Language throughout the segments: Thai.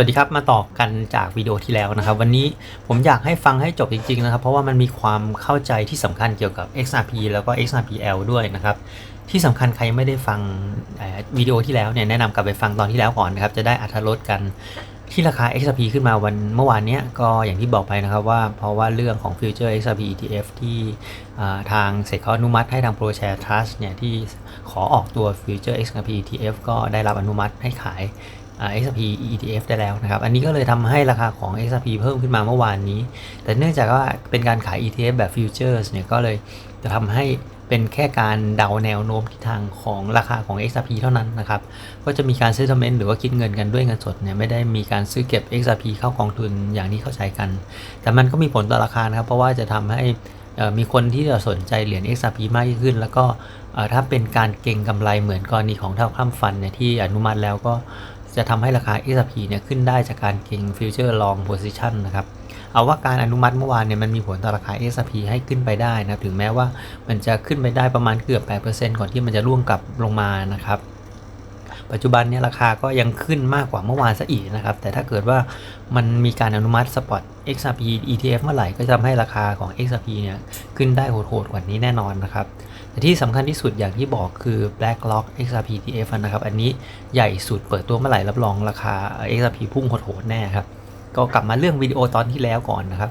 วัสดีครับมาต่อกันจากวิดีโอที่แล้วนะครับ วันนี้ผมอยากให้ฟังให้จบจริงๆนะครับ เพราะว่ามันมีความเข้าใจที่สำคัญเกี่ยวกับ XRP แล้วก็ XRPL ด้วยนะครับ ที่สำคัญใครไม่ได้ฟังวิดีโอที่แล้วเนี่ยแนะนำกลับไปฟังตอนที่แล้วก่อนนะครับ จะได้อัธรสกันที่ราคา XRP ขึ้นมาวันเมื่อวานเนี้ยก็อย่างที่บอกไปนะครับว่าเพราะว่าเรื่องของ Future XRP ETF ที่ทางเสกเขาอนุมัติให้ทาง ProShare Trust เนี่ยที่ขอออกตัว Future XRP ETF ก็ได้รับอนุมัติให้ขาย XRP ETF ได้แล้วนะครับ อันนี้ก็เลยทำให้ราคาของ XRP เพิ่มขึ้นมาเมื่อวานนี้ แต่เนื่องจากว่าเป็นการขาย ETF แบบ Futures เนี่ยก็เลยจะทำให้เป็นแค่การเดาแนวโน้มทิศทางของราคาของ XRP เท่านั้นนะครับ ก็จะมีการซื้อ settlement หรือว่าคิดเงินกันด้วยเงินสดเนี่ยไม่ได้มีการซื้อเก็บ XRP เข้ากองทุนอย่างที่เข้าใจกัน แต่มันก็มีผลต่อราคานะครับ เพราะว่าจะทำให้มีคนที่จะสนใจเหรียญ XRP มากยิ่งขึ้น แล้วก็ถ้าเป็นการเก็งกำไรเหมือนกรณีของเท่าข้ามฟันเนี่ยที่อนุมัติแล้วก็ จะทำให้ราคา XRP เนี่ยขึ้นได้จากการเก็ง Future Long Position นะครับเอาว่าการอนุมัติเมื่อวานเนี่ยมันมีผลต่อราคา XRP ให้ขึ้นไปได้นะครับถึงแม้ว่ามันจะขึ้นไปได้ประมาณเกือบ 8%ก่อนที่มันจะร่วงกลับลงมานะครับปัจจุบันเนี่ยราคาก็ยังขึ้นมากกว่าเมื่อวานซะอีกนะครับ แต่ถ้าเกิดว่ามันมีการอนุมัติสปอต XRP ETF เมื่อไหร่ก็จะทำให้ราคาของ XRP เนี่ยขึ้นได้โหดๆกว่านี้แน่นอนนะครับ แต่ที่สำคัญที่สุดอย่างที่บอกคือ BlackRock XRP ETF นะครับ อันนี้ใหญ่สุดเปิดตัวเมื่อไหร่รับรองราคา XRP พุ่งโหดๆแน่ครับ ก็กลับมาเรื่องวิดีโอตอนที่แล้วก่อนนะครับ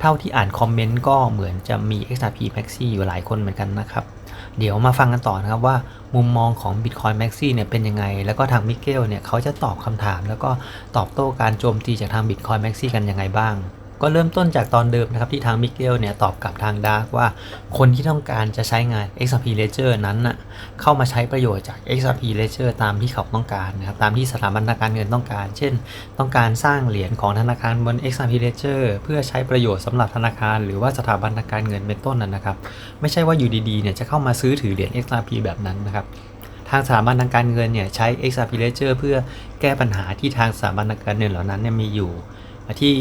เท่าที่อ่านคอมเมนต์ก็เหมือนจะมี XRP Maxi อยู่หลายคนเหมือนกันนะครับ เดี๋ยวมาฟังกันต่อนะครับว่ามุมมองของ Bitcoin Maxi เนี่ยเป็นยังไง แล้วก็ทางมิเกลเนี่ยเขาจะตอบคำถาม แล้วก็ตอบโต้การโจมตีจากทาง Bitcoin Maxi กันยังไงบ้าง ก็เริ่มต้นจากตอนเดิมนะครับที่ทางมิเกลเนี่ยตอบกลับทางดาร์กว่า คนที่ต้องการจะใช้งาน XRP Ledger นั้นน่ะเข้ามาใช้ประโยชน์จาก XRP Ledger ตามที่เขาต้องการนะครับตามที่สถาบันทางการเงินต้องการ เช่น ต้องการสร้างเหรียญของธนาคารบน XRP Ledger เพื่อใช้ประโยชน์สำหรับธนาคาร หรือว่าสถาบันทางการเงินเป็นต้นนั้นนะครับ ไม่ใช่ว่าอยู่ดีๆเนี่ยจะเข้ามาซื้อถือเหรียญ XRP แบบนั้นนะครับทางสถาบันทางการเงินเนี่ยใช้ XRP Ledger เพื่อแก้ปัญหาที่ทางสถาบันทางการเงินเหล่านั้นเนี่ยมีอยู่ ที่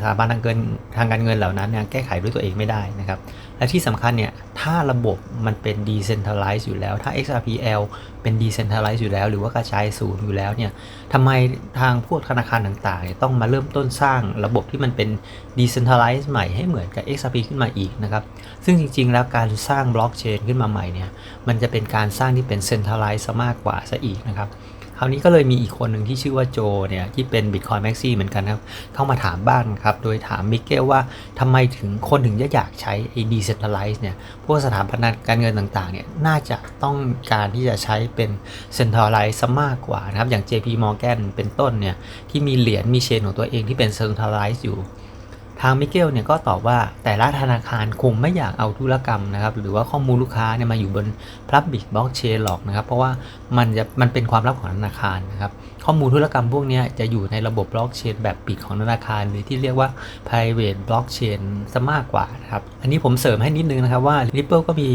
สถาบันทางเงินทางการเงินเหล่านั้นเนี่ยแก้ไขด้วยตัวเองไม่ได้นะครับ และที่สำคัญเนี่ยถ้าระบบมันเป็น decentralized อยู่แล้ว ถ้า XRPL เป็น decentralized อยู่แล้ว หรือว่ากระจายศูนย์อยู่แล้วเนี่ยทำไมทางพวกธนาคารต่างๆต้องมาเริ่มต้นสร้างระบบที่มันเป็น decentralized ใหม่ให้เหมือนกับ XRP ขึ้นมาอีกนะครับ ซึ่งจริงๆ แล้วการสร้างบล็อกเชนขึ้นมาใหม่เนี่ยมันจะเป็นการสร้างที่เป็น centralized ซะมากกว่าซะอีกนะครับ คราวนี้ก็เลยมีอีกคนหนึ่งที่ชื่อว่าโจเนี่ยที่เป็น Bitcoin Maxi เหมือนกันครับ เข้ามาถามบ้านครับ โดยถามมิเกลว่าทำไมถึงคนถึงจะอยากใช้ไอ้ decentralized เนี่ย พวกสถาบันการเงินต่างๆเนี่ยน่าจะต้องการที่จะใช้เป็น centralized ซะมากกว่านะครับ อย่าง JP Morgan เป็นต้นเนี่ยที่มีเหรียญมีเชนของตัวเองที่เป็น centralized อยู่ ทางมิเกลเนี่ยก็ตอบว่าแต่ละธนาคารคงไม่อยากเอาธุรกรรมนะครับ หรือว่าข้อมูลลูกค้าเนี่ยมาอยู่บน Public Blockchain หรอกนะครับ เพราะว่ามันจะมันเป็นความลับของธนาคารนะครับ ข้อมูลธุรกรรมพวกเนี้ยจะอยู่ในระบบ Blockchain แบบปิดของธนาคาร หรือที่เรียกว่า Private Blockchain ซะมากกว่านะครับ อันนี้ผมเสริมให้นิดนึงนะครับว่า Ripple ก็มี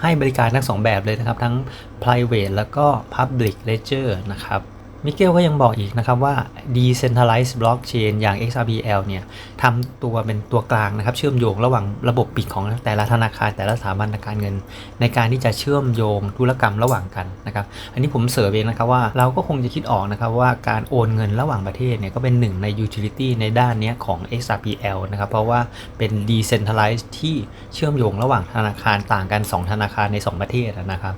ให้บริการทั้งสองแบบเลยนะครับ ทั้ง private แล้วก็ public ledger นะครับ มิเกลก็ยังบอกอีกนะครับว่า decentralized blockchain อย่าง XRPL เนี่ยทำตัวเป็นตัวกลางนะครับ เชื่อมโยงระหว่างระบบปิดของแต่ละธนาคารแต่ละสถาบันการเงิน ในการที่จะเชื่อมโยงธุรกรรมระหว่างกันนะครับ อันนี้ผมเสริมเองนะครับว่าเราก็คงจะคิดออกนะครับว่าการโอนเงินระหว่างประเทศเนี่ยก็เป็นหนึ่งใน utility ในด้านเนี้ยของ XRPL นะครับเพราะว่าเป็น decentralized ที่เชื่อมโยงระหว่างธนาคารต่างกัน 2 ธนาคารใน 2 ประเทศนะครับ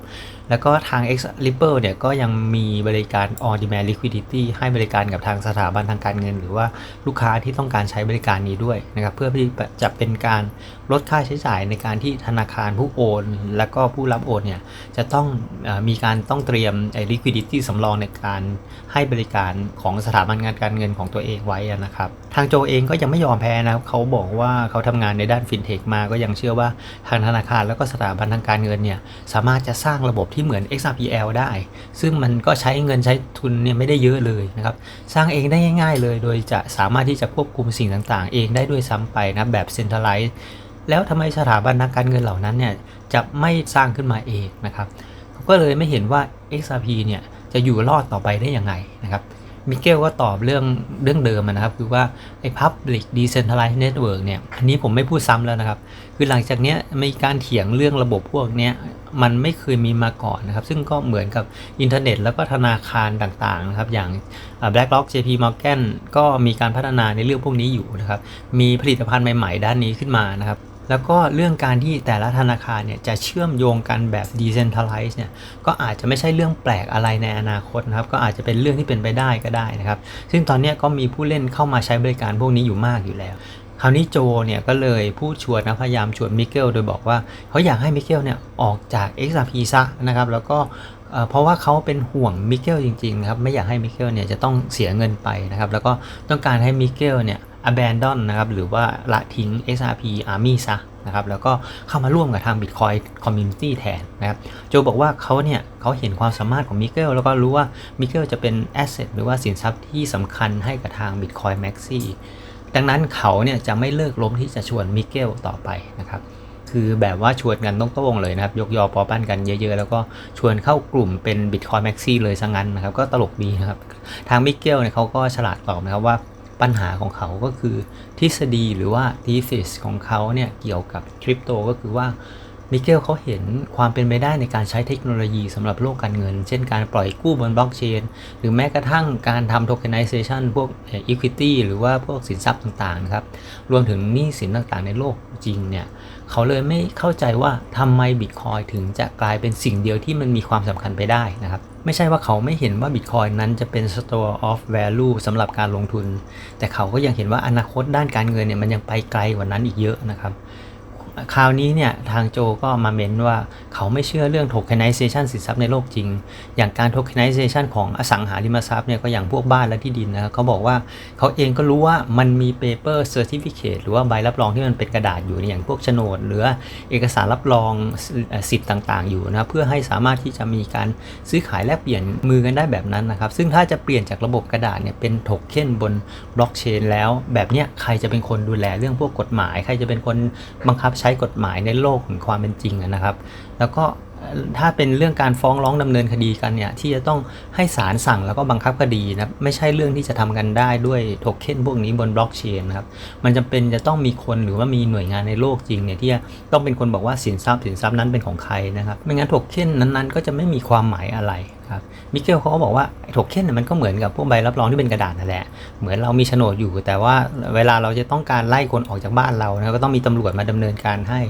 แล้วก็ทาง X Ripple เนี่ยก็ยังมีบริการ on demand liquidity ให้บริการกับทางสถาบันทางการเงิน หรือว่าลูกค้าที่ต้องการใช้บริการนี้ด้วยนะครับเพื่อที่จะเป็นการลดค่าใช้จ่ายในการที่ธนาคารผู้โอน แล้วก็ผู้รับโอนเนี่ยจะต้องอมีการต้องเตรียมไอ้ liquidity สำรองในการให้บริการของสถาบันงานการเงินของตัวเองไว้นะครับทางโจเองก็ยังไม่ยอมแพ้นะครับเขาบอกว่าเขาทำงานในด้านฟินเทคมาก็ยังเชื่อว่าทางธนาคารแล้วก็สถาบันทางการเงินเนี่ยสามารถจะสร้างระบบที่เหมือน XRPL ได้ ซึ่งมันก็ใช้เงินใช้ทุนเนี่ยไม่ได้เยอะเลยนะครับ สร้างเองได้ง่าย ๆ เลย โดยจะสามารถที่จะควบคุมสิ่งต่างๆ เองได้ด้วยซ้ำไปนะแบบ centralized แล้วทำไมสถาบันทางการเงินเหล่านั้นเนี่ยจะไม่สร้างขึ้นมาเองนะครับ ก็เลยไม่เห็นว่า XRP เนี่ยจะอยู่รอดต่อไปได้ยังไงนะครับ มิเกลก็ตอบเรื่องเรื่องเดิมนะครับ คือว่าไอ้ Public Decentralized Network เนี่ย อันนี้ผมไม่พูดซ้ำแล้วนะครับ คือหลังจากเนี้ยมีการเถียงเรื่องระบบพวกเนี้ยมันไม่เคยมีมาก่อนนะครับ ซึ่งก็เหมือนกับอินเทอร์เน็ตแล้วก็ธนาคารต่างๆนะครับ อย่าง BlackRock JP Morgan ก็มีการพัฒนาในเรื่องพวกนี้อยู่นะครับ มีผลิตภัณฑ์ใหม่ ๆ ด้านนี้ขึ้นมานะครับ แล้วก็เรื่องการที่แต่ละธนาคารเนี่ยจะเชื่อมโยงกันแบบ decentralized เนี่ยก็อาจจะไม่ใช่เรื่องแปลกอะไรในอนาคตนะครับก็อาจจะเป็นเรื่องที่เป็นไปได้ก็ได้นะครับ ซึ่งตอนนี้ก็มีผู้เล่นเข้ามาใช้บริการพวกนี้อยู่มากอยู่แล้วคราวนี้โจเนี่ยก็เลยพูดชวนนะพยายามชวนมิเกลโดยบอกว่าเขาอยากให้มิเกลเนี่ยออกจาก XRP ซะนะครับแล้วก็เอ่อเพราะว่าเขาเป็นห่วงมิเกลจริงๆนะครับไม่อยากให้มิเกลเนี่ยจะต้องเสียเงินไปนะครับแล้วก็ต้องการให้มิเกลเนี่ย abandon นะครับหรือว่าละทิ้ง XRP Army ซะนะครับแล้วก็เข้ามาร่วมกับทาง Bitcoin Community แทนนะครับโจบอกว่าเขาเนี่ยเขาเห็นความสามารถของมิเกลแล้วก็รู้ว่ามิเกลจะเป็น asset หรือว่าสินทรัพย์ที่สำคัญให้กับทาง Bitcoin Maxi ดังนั้นเขาเนี่ยจะไม่เลิกล้มที่จะชวนมิเกลต่อไปนะครับคือแบบว่าชวนกันต้องโต้งเลยนะครับ ยกยอปอปั้นกันเยอะๆ แล้วก็ชวนเข้ากลุ่มเป็น Bitcoin Maxi เลยซะงั้นนะครับ ก็ตลกดีนะครับ ทางมิเกลเนี่ยเขาก็ฉลาดตอบนะครับว่า ปัญหาของเขาก็คือทฤษฎีหรือว่า thesis ของเขาเนี่ยเกี่ยวกับคริปโตก็คือว่ามิเกลเขาเห็นความเป็นไปได้ในการใช้เทคโนโลยีสำหรับโลกการเงิน เช่นการปล่อยกู้บนบล็อกเชน หรือแม้กระทั่งการทำ tokenization พวก equity หรือว่าพวกสินทรัพย์ต่างๆครับ รวมถึงหนี้สินต่างๆในโลกจริงเนี่ย เขาเลยไม่เข้าใจว่าทำไมบิตคอยถึงจะกลายเป็นสิ่งเดียวที่มันมีความสำคัญไปได้นะครับไม่ใช่ว่าเขาไม่เห็นว่าบิตคอยนั้นจะเป็น store of value สำหรับการลงทุน แต่เขาก็ยังเห็นว่าอนาคตด้านการเงินเนี่ยมันยังไปไกลกว่านั้นอีกเยอะนะครับ คราวนี้เนี่ยทางโจก็มาเม้นว่าเขาไม่เชื่อเรื่อง tokenization สินทรัพย์ในโลกจริง อย่างการ tokenization ของอสังหาริมทรัพย์เนี่ยก็อย่างพวกบ้านและที่ดินนะครับเขาบอกว่าเขาเองก็รู้ว่ามันมี paper certificate หรือว่าใบรับรองที่มันเป็นกระดาษอยู่อย่างพวกโฉนด หรือเอกสารรับรองสิทธิ์ต่างๆ อยู่นะเพื่อให้สามารถที่จะมีการซื้อขายแลกเปลี่ยนมือกันได้แบบนั้นนะครับซึ่งถ้าจะเปลี่ยนจากระบบกระดาษเนี่ยเป็นโทเค็นบนบล็อกเชนแล้วแบบเนี้ยใครจะเป็นคนดูแลเรื่องพวกกฎหมาย ใครจะเป็นคนบังคับใช้กฎหมายในโลกของความเป็นจริงนะครับ แล้วก็ถ้าเป็นเรื่องการฟ้องร้องดำเนินคดีกันเนี่ยที่จะต้องให้ศาลสั่งแล้วก็บังคับคดีนะไม่ใช่เรื่องที่จะทำกันได้ด้วยโทเค็นพวกนี้บนบล็อกเชนนะครับมันจะเป็นจะต้องมีคนหรือว่ามีหน่วยงานในโลกจริงเนี่ยที่จะต้องเป็นคนบอกว่าสินทรัพย์สินทรัพย์นั้นเป็นของใครนะครับไม่งั้นโทเค็นนั้นๆ ก็จะไม่มีความหมายอะไร ครับมิเกลเขาก็บอกว่าโทเค็นเนี่ยมันก็เหมือนกับพวกใบรับรองที่เป็นกระดาษนั่นแหละเหมือนเรามีโฉนดอยู่ แต่ว่าเวลาเราจะต้องการไล่คนออกจากบ้านเรานะก็ต้องมีตำรวจมาดำเนินการให้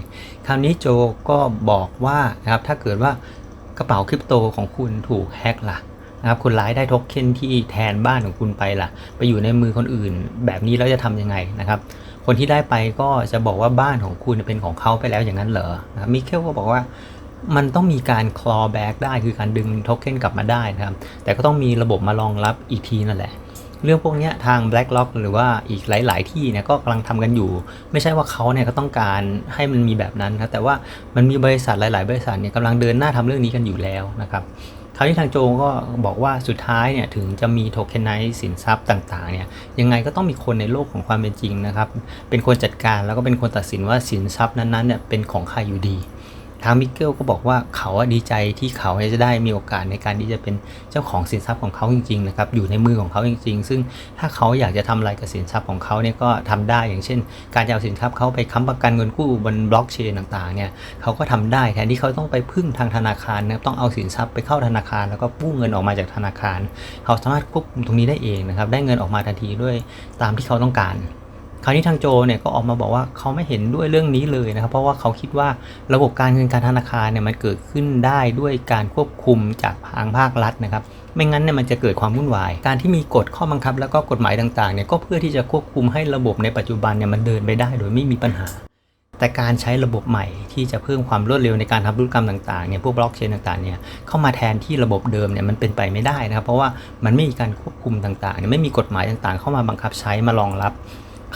คราวนี้โจก็บอกว่านะครับถ้าเกิดว่ากระเป๋าคริปโตของคุณถูกแฮ็กล่ะนะครับคนร้ายได้โทเค็นที่แทนบ้านของคุณไปล่ะ ไปอยู่ในมือคนอื่น แบบนี้แล้วจะทำยังไงนะครับ คนที่ได้ไปก็จะบอกว่าบ้านของคุณเป็นของเขาไปแล้วอย่างนั้นเหรอนะรมิเคลก็บอกว่า มันต้องมีการ claw back ได้คือการดึงโทเค็นกลับมาได้นะครับ แต่ก็ต้องมีระบบมารองรับอีกทีนั่นแหละ เรื่องพวกนี้ทาง BlackRock หรือว่าอีกหลาย ๆ ที่เนี่ยก็กำลังทำกันอยู่ ไม่ใช่ว่าเขาเนี่ยก็ต้องการให้มันมีแบบนั้นครับแต่ว่ามันมีบริษัทหลาย ๆ บริษัทเนี่ยกำลังเดินหน้าทำเรื่องนี้กันอยู่แล้วนะครับคราวนี้ทางโจก็บอกว่าสุดท้ายเนี่ยถึงจะมีโทเค็นไนซ์สินทรัพย์ต่างๆเนี่ยยังไงก็ต้องมีคนในโลกของความเป็นจริงนะครับ เป็นคนจัดการแล้วก็เป็นคนตัดสินว่าสินทรัพย์นั้นๆเนี่ยเป็นของใครอยู่ดี ทางมิเกลก็บอกว่าเขาดีใจที่เขาจะได้มีโอกาสในการที่จะเป็นเจ้าของสินทรัพย์ของเขาจริงๆนะครับอยู่ในมือของเขาจริง ๆ ซึ่งถ้าเขาอยากจะทำอะไรกับสินทรัพย์ของเขาเนี่ยก็ทำได้อย่างเช่น การจะเอาสินทรัพย์เขาไปค้ำประกันเงินกู้บนบล็อกเชนต่างๆเนี่ยเขาก็ทำได้แทนที่เขาต้องไปพึ่งทางธนาคารนะครับต้องเอาสินทรัพย์ไปเข้าธนาคาร แล้วก็กู้เงินออกมาจากธนาคาร เขาสามารถควบคุมตรงนี้ได้เองนะครับได้เงินออกมาทันทีด้วยตามที่เขาต้องการ คราวนี้ทางโจเนี่ยก็ออกมาบอกว่าเขาไม่เห็นด้วยเรื่องนี้เลยนะครับ เพราะว่าเขาคิดว่าระบบการเงินการธนาคารเนี่ยมันเกิดขึ้นได้ด้วยการควบคุมจากทางภาครัฐนะครับไม่งั้นเนี่ยมันจะเกิดความวุ่นวาย การที่มีกฎข้อบังคับ แล้วก็กฎหมายต่างๆเนี่ยก็เพื่อที่จะควบคุมให้ระบบในปัจจุบันเนี่ยมันเดินไปได้โดยไม่มีปัญหา แต่การใช้ระบบใหม่ที่จะเพิ่มความรวดเร็วในการทำธุรกรรมต่างๆเนี่ยพวกบล็อกเชนต่างๆเนี่ยเข้ามาแทนที่ระบบเดิมเนี่ยมันเป็นไปไม่ได้นะครับ เพราะว่ามันไม่มีการควบคุมต่างๆเนี่ยไม่มีกฎหมายต่างๆ เข้ามาบังคับใช้มารองรับ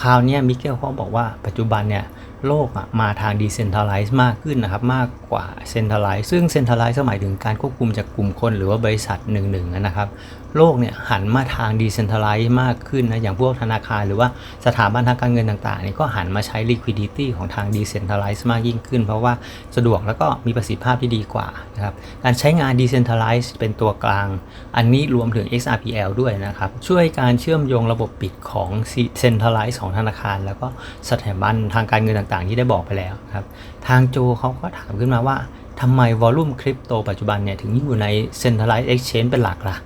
คราวนี้มิเกลเขาบอกว่าปัจจุบันเนี่ยโลกอะมาทาง decentralize มากขึ้นนะครับ มากกว่า centralize ซึ่ง centralize หมายถึงการควบคุมจากกลุ่มคนหรือว่าบริษัทหนึ่งๆนะครับ โลกเนี่ยหันมาทาง decentralize มากขึ้นนะอย่างพวกธนาคารหรือว่าสถาบันทางการเงินต่างๆเนี่ยก็หันมาใช้ liquidity ของทาง decentralize มากยิ่งขึ้น เพราะว่าสะดวกแล้วก็มีประสิทธิภาพที่ดีกว่านะครับการใช้งาน decentralize เป็นตัวกลาง อันนี้รวมถึง XRPL ด้วยนะครับช่วยการเชื่อมโยงระบบปิดของ centralize ของธนาคาร แล้วก็สถาบันทางการเงินต่างๆ ที่ได้บอกไปแล้วครับทางโจเขาก็ถามขึ้นมาว่าทำไมวอลลุ่มคริปโตปัจจุบันเนี่ยถึงอยู่ใน centralized exchange เป็นหลักล่ะ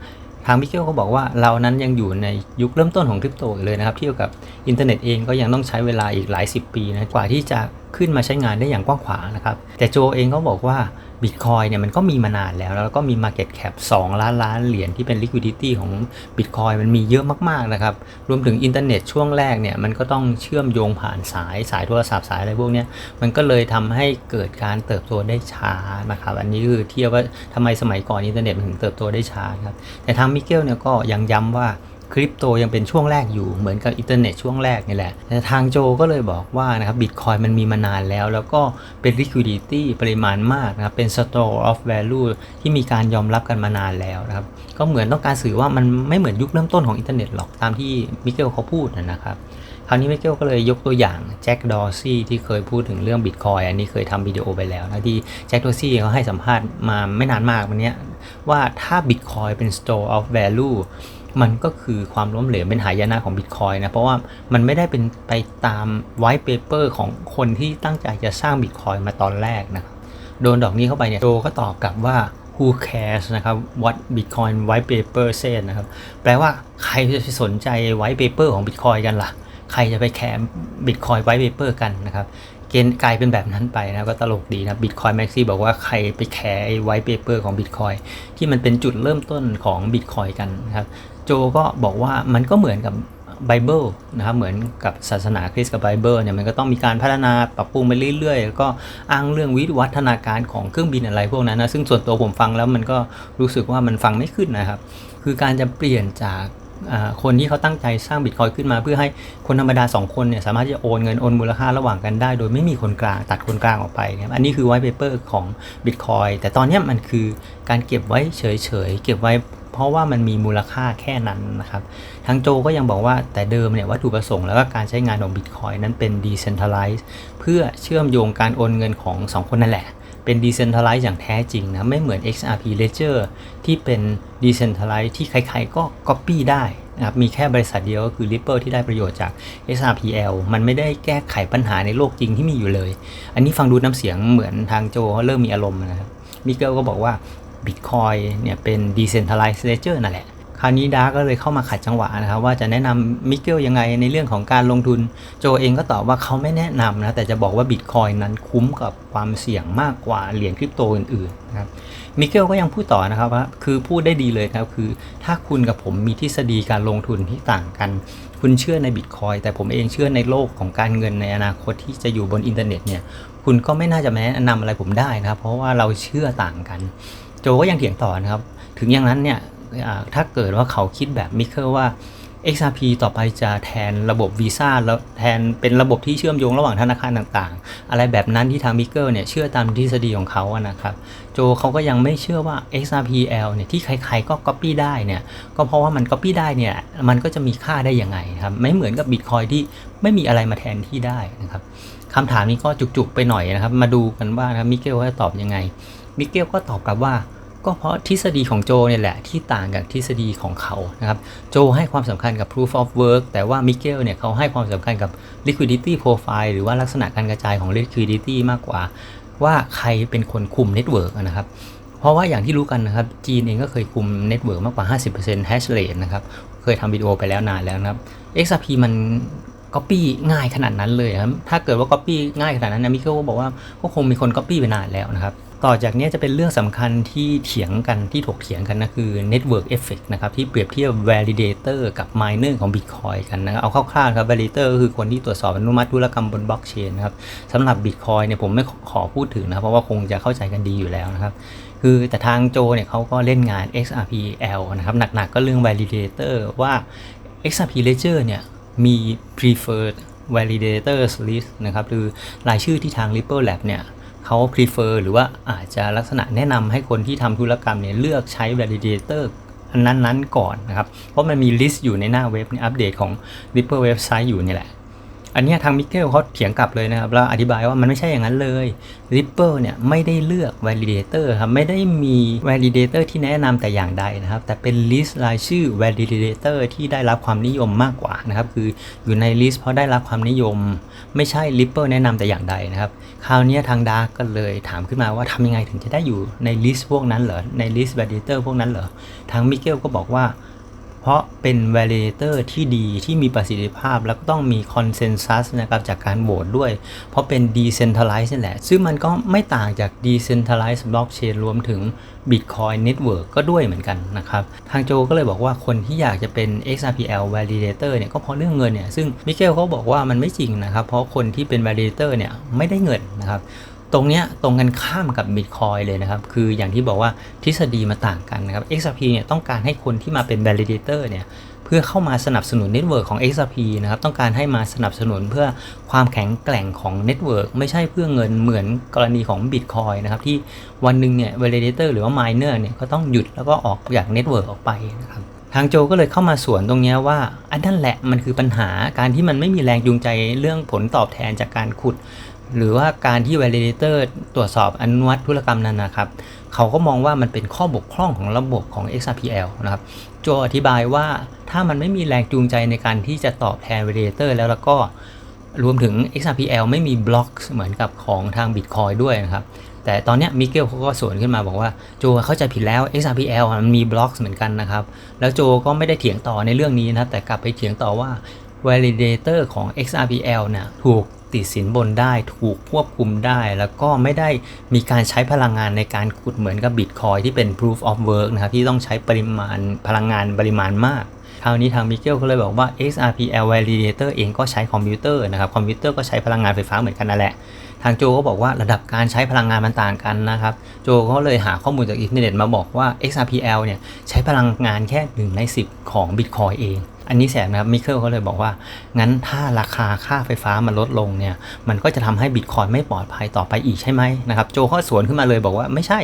ทางมิเกลเขาบอกว่าเรานั้นยังอยู่ในยุคเริ่มต้นของคริปโตเลยนะครับ เทียบกับอินเทอร์เน็ตเองก็ยังต้องใช้เวลาอีกหลาย 10 ปีนะกว่าที่จะขึ้นมาใช้งานได้อย่างกว้างขวางนะครับ แต่โจเองก็บอกว่าบิตคอยเนี่ยมันก็มีมานานแล้ว แล้วก็มี Market Cap 2 ล้านล้านเหรียญที่เป็น Liquidity ของบิตคอยมันมีเยอะมากๆนะครับ รวมถึงอินเทอร์เน็ตช่วงแรกเนี่ยมันก็ต้องเชื่อมโยงผ่านสายสายโทรศัพท์สายอะไรพวกนี้มันก็เลยทำให้เกิดการเติบโตได้ช้านะครับ อันนี้คือเทียบว่าทำไมสมัยก่อนอินเทอร์เน็ตมันถึงเติบโตได้ช้าครับแต่ทางมิเกลเนี่ยก็ยังย้ำว่า คริปโตยังเป็นช่วงแรกอยู่เหมือนกับอินเทอร์เน็ตช่วงแรกนี่แหละแต่ทางโจก็เลยบอกว่านะครับบิตคอยมันมีมานานแล้ว แล้วก็เป็น liquidity ปริมาณมากนะครับเป็น store of value ที่มีการยอมรับกันมานานแล้วนะครับก็เหมือนต้องการสื่อว่ามันไม่เหมือนยุคเริ่มต้นของอินเทอร์เน็ตหรอกตามที่มิเกลเขาพูดนะครับคราวนี้มิเกลก็เลยยกตัวอย่างแจ็คดอซี่ที่เคยพูดถึงเรื่องบิตคอยอันนี้เคยทำวิดีโอไปแล้วนะที่แจ็คดอซี่เขาให้สัมภาษณ์มาไม่นานมากวันนี้ว่าถ้าบิตคอยเป็น store of value มันก็คือความล้มเหลวเป็นหายนะของบิตคอยนะเพราะว่ามันไม่ได้เป็นไปตามไวท์เปเปอร์ของคนที่ตั้งใจจะสร้างบิตคอยมาตอนแรกนะครับโดนดอกนี้เข้าไปเนี่ยโจก็ตอบกลับว่า who cares นะครับ what bitcoin white paper said นะครับ แปลว่าใครจะไปสนใจ white paper ของ bitcoin กันล่ะ ใครจะไปแคร์ bitcoin white paper กันนะครับ เกณฑ์กลายเป็นแบบนั้นไปนะก็ตลกดีนะ Bitcoin Maxi บอกว่าใครไปแคร์ไอ้ white paper ของ Bitcoin ที่มันเป็นจุดเริ่มต้นของ Bitcoin กันนะครับ โจก็บอกว่ามันก็เหมือนกับไบเบิลนะครับเหมือนกับศาสนาคริสต์กับไบเบิลเนี่ยมันก็ต้องมีการพัฒนาปรับปรุงไปเรื่อยๆแล้วก็อ้างเรื่องวิวัฒนาการของเครื่องบินอะไรพวกนั้นนะซึ่งส่วนตัวผมฟังแล้วมันก็รู้สึกว่ามันฟังไม่ขึ้นนะครับ คือการจะเปลี่ยนจากคนที่เขาตั้งใจสร้างบิตคอยขึ้นมา เพื่อให้คนธรรมดา 2 คนเนี่ยสามารถที่จะโอนเงินโอนมูลค่าระหว่างกันได้ โดยไม่มีคนกลางตัดคนกลางออกไปเนี่ยอันนี้คือไวท์เปเปอร์ของบิตคอยแต่ตอนนี้มันคือการเก็บไว้เฉยๆเก็บไว้ ราะว่ามันมีมูลค่าแค่นั้นนะครับทางโจก็ยังบอกว่าแต่เดิมเนี่ยวัตถุประสงค์แล้วก็การใช้งานของ Bitcoin นั้นเป็น Decentralized เพื่อเชื่อมโยงการโอนเงินของ 2 คนนั่นแหละ เป็น Decentralized อย่างแท้จริงนะ ไม่เหมือน XRP Ledger ที่เป็น Decentralized ที่ใครๆก็ Copy ได้นะครับมีแค่บริษัทเดียวก็คือ Ripple ที่ได้ประโยชน์จาก SRPL มันไม่ได้แก้ไขปัญหาในโลกจริงที่มีอยู่เลย อันนี้ฟังดูน้ำเสียงเหมือนทางโจเขาเริ่มมีอารมณ์นะครับมิเกลก็บอกว่า Bitcoin เนี่ยเป็น Decentralized Ledger นั่นแหละ คราวนี้ดาร์ก็เลยเข้ามาขัดจังหวะนะครับว่าจะแนะนำมิเกลยังไงในเรื่องของการลงทุน โจเองก็ตอบว่าเขาไม่แนะนำนะแต่จะบอกว่าบิตคอยนั้นคุ้มกับความเสี่ยงมากกว่าเหรียญคริปโตอื่นๆนะครับมิเกลก็ยังพูดต่อนะครับว่าคือพูดได้ดีเลยครับคือถ้าคุณกับผมมีทฤษฎีการลงทุนที่ต่างกัน คุณเชื่อในบิตคอยแต่ผมเองเชื่อในโลกของการเงินในอนาคตที่จะอยู่บนอินเทอร์เน็ตเนี่ยคุณก็ไม่น่าจะแนะนำอะไรผมได้นะครับ เพราะว่าเราเชื่อต่างกัน โจก็ยังเถียงต่อนะครับ ถึงอย่างนั้นเนี่ยถ้าเกิดว่าเขาคิดแบบมิเคอร์ว่า XRP ต่อไปจะแทนระบบวีซ่าแล้วแทนเป็นระบบที่เชื่อมโยงระหว่างธนาคารต่างๆ อะไรแบบนั้นที่ทางมิเกอร์เนี่ยเชื่อตามทฤษฎีของเขาอะนะครับ โจเขาก็ยังไม่เชื่อว่า XRPL เนี่ยที่ใครๆก็ Copy ได้เนี่ยก็เพราะว่ามัน Copy ได้เนี่ยมันก็จะมีค่าได้ยังไงครับไม่เหมือนกับ Bitcoin ที่ไม่มีอะไรมาแทนที่ได้นะครับคำถามนี้ก็จุกๆไปหน่อยนะครับ มาดูกันว่านะมิเกลจะตอบยังไง มิเกลก็ตอบกลับว่า ก็เพราะทฤษฎีของโจเนี่ยแหละที่ต่างกับทฤษฎีของเขานะครับโจให้ความสำคัญกับ proof of work แต่ว่ามิเกลเนี่ยเขาให้ความสำคัญกับ liquidity profile หรือว่าลักษณะการกระจายของ liquidity มากกว่า ว่าใครเป็นคนคุมเน็ตเวิร์กนะครับเพราะว่าอย่างที่รู้กันนะครับ จีนเองก็เคยคุมเน็ตเวิร์กมากกว่า 50% hash rate นะครับ เคยทำวิดีโอไปแล้วนานแล้วนะครับ XRP มันก๊อปปี้ง่ายขนาดนั้นเลยครับ ถ้าเกิดว่าก๊อปปี้ง่ายขนาดนั้นนะมิเคิลก็บอกว่าก็คงมีคนก๊อปปี้ไปนานแล้วนะครับ ต่อจากนี้จะเป็นเรื่องสำคัญที่เถียงกันที่ถกเถียงกันนะคือ Network Effect นะครับที่เปรียบเทียบ Validator กับ Miner ของ Bitcoin กันนะครับเอาคร่าวๆครับ Validator ก็คือคนที่ตรวจสอบอนุมัติธุรกรรมบนบล็อกเชนนะครับสำหรับ Bitcoin เนี่ยผมไม่ขอพูดถึงนะเพราะว่าคงจะเข้าใจกันดีอยู่แล้วนะครับคือแต่ทางโจเนี่ยเขาก็เล่นงาน XRPL นะครับหนักๆก็เรื่อง Validator ว่า XRP Ledger เนี่ยมี preferred validators list นะครับหรือรายชื่อที่ทาง Ripple Lab เนี่ย เขา prefer หรือว่าอาจจะลักษณะแนะนำให้คนที่ทำธุรกรรมเนี่ยเลือกใช้ validator อันนั้นๆก่อนนะครับ เพราะมันมีลิสต์อยู่ในหน้าเว็บในอัปเดตของ Ripple เว็บไซต์อยู่นี่แหละ อันนี้ทางมิเกลเขาเถียงกลับเลยนะครับแล้วอธิบายว่ามันไม่ใช่อย่างนั้นเลย Ripple เนี่ยไม่ได้เลือก validator ครับไม่ได้มี validator ที่แนะนำแต่อย่างใดนะครับ แต่เป็น list รายชื่อ validator ที่ได้รับความนิยมมากกว่านะครับคืออยู่ใน list เพราะได้รับความนิยม ไม่ใช่ Ripple แนะนำแต่อย่างใดนะครับคราวนี้ทาง Dark ก็เลยถามขึ้นมาว่าทำยังไงถึงจะได้อยู่ใน list พวกนั้นเหรอใน list validator พวกนั้นเหรอทางมิเกลก็บอกว่า เพราะเป็น validator ที่ดีที่มีประสิทธิภาพ แล้วก็ต้องมี consensus นะครับจากการโหวตด้วย เพราะเป็น decentralized นี่แหละ ซึ่งมันก็ไม่ต่างจาก decentralized blockchain รวมถึง Bitcoin Network ก็ด้วยเหมือนกันนะครับ ทางโจก็เลยบอกว่าคนที่อยากจะเป็น XRPL validator เนี่ยก็เพราะเรื่องเงินเนี่ย ซึ่งมิเกลเขาบอกว่ามันไม่จริงนะครับ เพราะคนที่เป็น validator เนี่ยไม่ได้เงินนะครับ ตรงเนี้ยตรงกันข้ามกับ Bitcoin เลยนะครับ คืออย่างที่บอกว่าทฤษฎีมาต่างกันนะครับ XRP เนี่ยต้องการให้คนที่มาเป็น validator เนี่ยเพื่อเข้ามาสนับสนุนเน็ตเวิร์กของ XRP นะครับ ต้องการให้มาสนับสนุนเพื่อความแข็งแกร่งของเน็ตเวิร์กไม่ใช่เพื่อเงินเหมือนกรณีของ Bitcoin นะครับที่วันหนึ่งเนี่ย validator หรือว่า miner เนี่ยก็ต้องหยุดแล้วก็ออกจากเน็ตเวิร์กออกไปนะครับทางโจก็เลยเข้ามาสวนตรงนี้ว่า อันนั่นแหละมันคือปัญหาการที่มันไม่มีแรงจูงใจเรื่องผลตอบแทนจากการขุด หรือว่าการที่ validator ตรวจสอบอนุมัติธุรกรรมนั้นนะครับ เขาก็มองว่ามันเป็นข้อบกพร่องของระบบของ XRPL นะครับโจอธิบายว่าถ้ามันไม่มีแรงจูงใจในการที่จะตอบแทน validator แล้วแล้วก็รวมถึง XRPL ไม่มีบล็อกเหมือนกับของทาง Bitcoin ด้วยนะครับ แต่ตอนนี้มิเกลเขาก็สวนขึ้นมาบอกว่าโจเข้าใจผิดแล้ว XRPL มันมีบล็อกเหมือนกันนะครับ แล้วโจก็ไม่ได้เถียงต่อในเรื่องนี้นะครับแต่กลับไปเถียงต่อว่า validator ของ XRPL เนี่ยถูกติดสินบนได้ถูกควบคุมได้ แล้วก็ไม่ได้มีการใช้พลังงานในการขุดเหมือนกับ Bitcoin ที่เป็น proof of work นะครับที่ต้องใช้ปริมาณพลังงานปริมาณมาก คราวนี้ทางมิเกลก็เลยบอกว่า XRPL validator เองก็ใช้คอมพิวเตอร์นะครับ คอมพิวเตอร์ก็ใช้พลังงานไฟฟ้าเหมือนกันนั่นแหละ ทางโจก็บอกว่าระดับการใช้พลังงานมันต่างกันนะครับ โจก็เลยหาข้อมูลจากอินเทอร์เน็ตมาบอกว่า XRPL เนี่ยใช้พลังงานแค่1ใน10 ของ Bitcoin เอง อันนี้แสบนะครับมิเคิลเขาเลยบอกว่า งั้นถ้าราคาค่าไฟฟ้ามันลดลงเนี่ย มันก็จะทำให้บิตคอยไม่ปลอดภัยต่อไปอีกใช่ไหมนะครับ โจเขาสวนขึ้นมาเลยบอกว่าไม่ใช่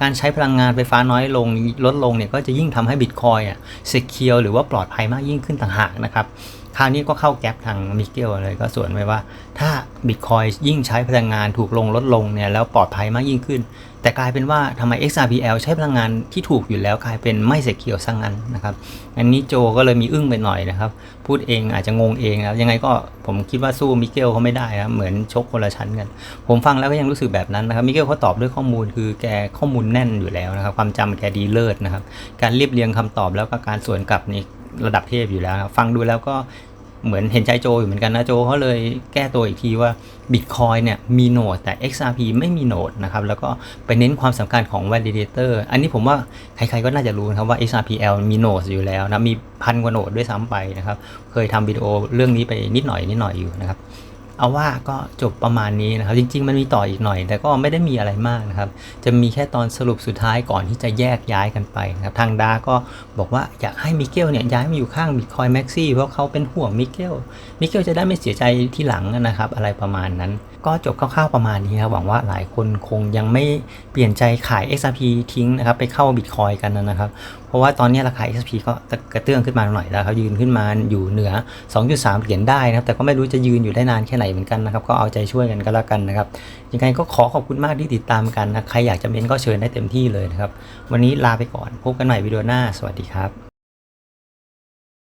การใช้พลังงานไฟฟ้าน้อยลงลดลงเนี่ยก็จะยิ่งทำให้บิตคอยอะเซคิวหรือว่าปลอดภัยมากยิ่งขึ้นต่างหากนะครับ คราวนี้ก็เข้าแก๊ปทางมิเกลเลยก็สวนไว้ว่า ถ้าบิตคอยยิ่งใช้พลังงานถูกลงลดลงเนี่ยแล้วปลอดภัยมากยิ่งขึ้น แต่กลายเป็นว่าทำไม XRPL ใช้พลังงานที่ถูกอยู่แล้วกลายเป็นไม่เสกเขียวซะงงั้นนะครับ อันนี้โจก็เลยมีอึ้งไปหน่อยนะครับ พูดเองอาจจะงงเองนะครับยังไงก็ผมคิดว่าสู้มิเกลเขาไม่ได้ครับเหมือนชกคนละชั้นกัน ผมฟังแล้วก็ยังรู้สึกแบบนั้นนะครับมิเกลเขาตอบด้วยข้อมูลคือแกข้อมูลแน่นอยู่แล้วนะครับความจำแกดีเลิศนะครับการเรียบเรียงคำตอบแล้วก็การสวนกลับนี่ ระดับเทพอยู่แล้ว ฟังดูแล้วก็เหมือนเห็นใจโจอยู่เหมือนกันนะโจเขาเลยแก้ตัวอีกทีว่า Bitcoin เนี่ยมีโหนดแต่ XRP ไม่มีโหนดนะครับ แล้วก็ไปเน้นความสำคัญของ validator อันนี้ผมว่าใครๆก็น่าจะรู้นะครับว่า XRPL มีโหนดอยู่แล้วนะ มีพันกว่าโหนดด้วยซ้ำไปนะครับ เคยทำวิดีโอเรื่องนี้ไปนิดหน่อยนิดหน่อยอยู่นะครับ เอาว่าก็จบประมาณนี้นะครับ จริง ๆ มันมีต่ออีกหน่อย แต่ก็ไม่ได้มีอะไรมากนะครับ จะมีแค่ตอนสรุปสุดท้ายก่อนที่จะแยกย้ายกันไปนะครับ ทางดาก็บอกว่าอยากให้มิเกลเนี่ยย้ายมาอยู่ข้างบิตคอยแม็กซี่เพราะเขาเป็นห่วงมิเกลมิเกลจะได้ไม่เสียใจที่หลังนะครับ อะไรประมาณนั้น ก็จบคร่าวๆประมาณนี้ครับหวังว่าหลายคนคงยังไม่เปลี่ยนใจขาย XRP ทิ้งนะครับ ไปเข้าบิตคอยกันนะครับเพราะว่าตอนนี้ราคา XRP ก็กระเตื้องขึ้นมาหน่อยแล้วครับยืนขึ้นมาอยู่เหนือ 2.3 เหรียญได้นะครับ แต่ก็ไม่รู้จะยืนอยู่ได้นานแค่ไหนเหมือนกันนะครับ ก็เอาใจช่วยกันก็แล้วกันนะครับ ยังไงก็ขอขอบคุณมากที่ติดตามกันนะ ใครอยากจะเม้นก็เชิญได้เต็มที่เลยนะครับ วันนี้ลาไปก่อน พบกันใหม่วิดีโอหน้า สวัสดีครับ